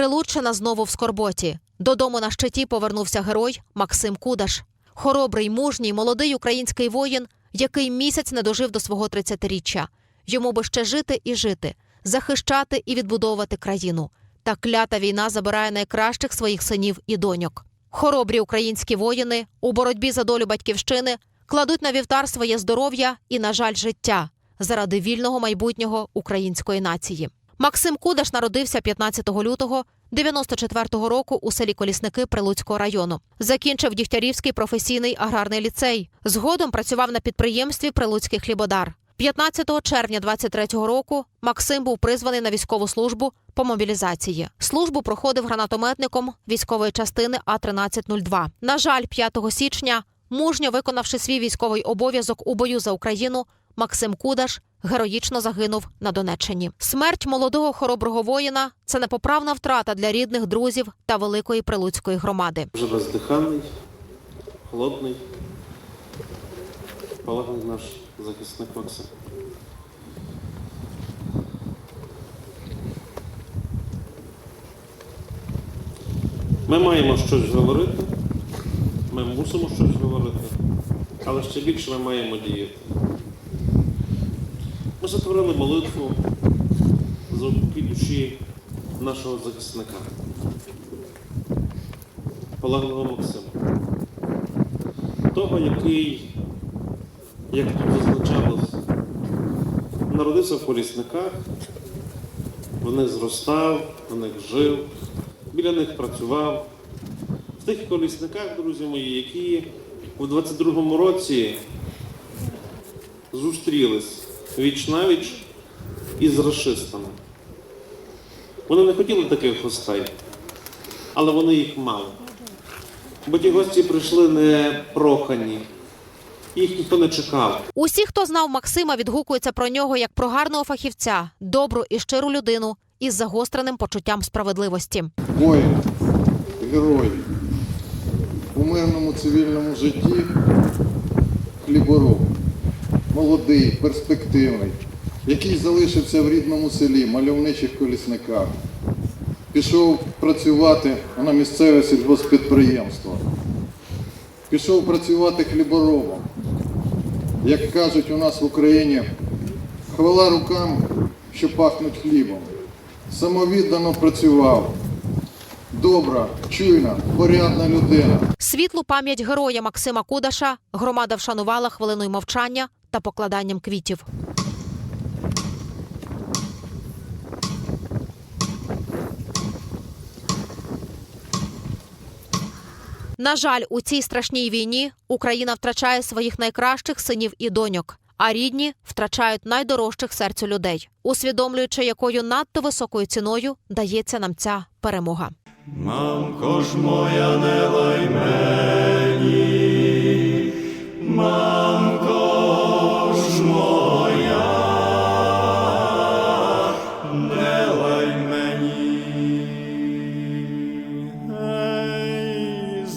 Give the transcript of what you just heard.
Прилуччина знову в скорботі. Додому на щиті повернувся герой Максим Кудаш. Хоробрий, мужній, молодий український воїн, який місяць не дожив до свого 30-річчя. Йому би ще жити і жити, захищати і відбудовувати країну. Та клята війна забирає найкращих своїх синів і доньок. Хоробрі українські воїни у боротьбі за долю батьківщини кладуть на вівтар своє здоров'я і, на жаль, життя заради вільного майбутнього української нації. Максим Кудаш народився 15 лютого 94-го року у селі Колісники Прилуцького району. Закінчив Дігтярівський професійний аграрний ліцей. Згодом працював на підприємстві Прилуцький хлібодар. 15 червня 23-го року Максим був призваний на військову службу по мобілізації. Службу проходив гранатометником військової частини А-1302. На жаль, 5 січня, мужньо виконавши свій військовий обов'язок у бою за Україну, Максим Кудаш героїчно загинув на Донеччині. Смерть молодого хороброго воїна це непоправна втрата для рідних, друзів та великої прилуцької громади. Вже бездиханний, холодний, полеглий наш захисник Максим. Ми маємо щось говорити, ми мусимо щось говорити, але ще більше ми маємо діяти. Ми затворили молитву за упокій душі нашого захисника. полеглого Максима. Того, який, як тут зазначалось, народився в колісниках, в них зростав, в них жив, біля них працював. В тих колісниках, друзі мої, які у 22-му році зустрілись віч навіч із расистами. Вони не хотіли таких гостей, але вони їх мали. Бо ті гості прийшли не прохані, їх ніхто не чекав. Усі, хто знав Максима, відгукуються про нього як про гарного фахівця, добру і щиру людину із загостреним почуттям справедливості. воїн, герой у мирному цивільному житті хлібороб, молодий, перспективний, який залишився в рідному селі, мальовничих колісниках. Пішов працювати на місцеве сільгоспідприємство. Пішов працювати хліборобом. Як кажуть у нас в Україні, хвала рукам, що пахнуть хлібом. Самовіддано працював. Добра, чуйна, порядна людина. Світлу пам'ять героя Максима Кудаша громада вшанувала хвилиною мовчання та покладанням квітів. На жаль, у цій страшній війні Україна втрачає своїх найкращих синів і доньок, а рідні втрачають найдорожчих серцю людей, усвідомлюючи, якою надто високою ціною дається нам ця перемога. Мамко ж моя не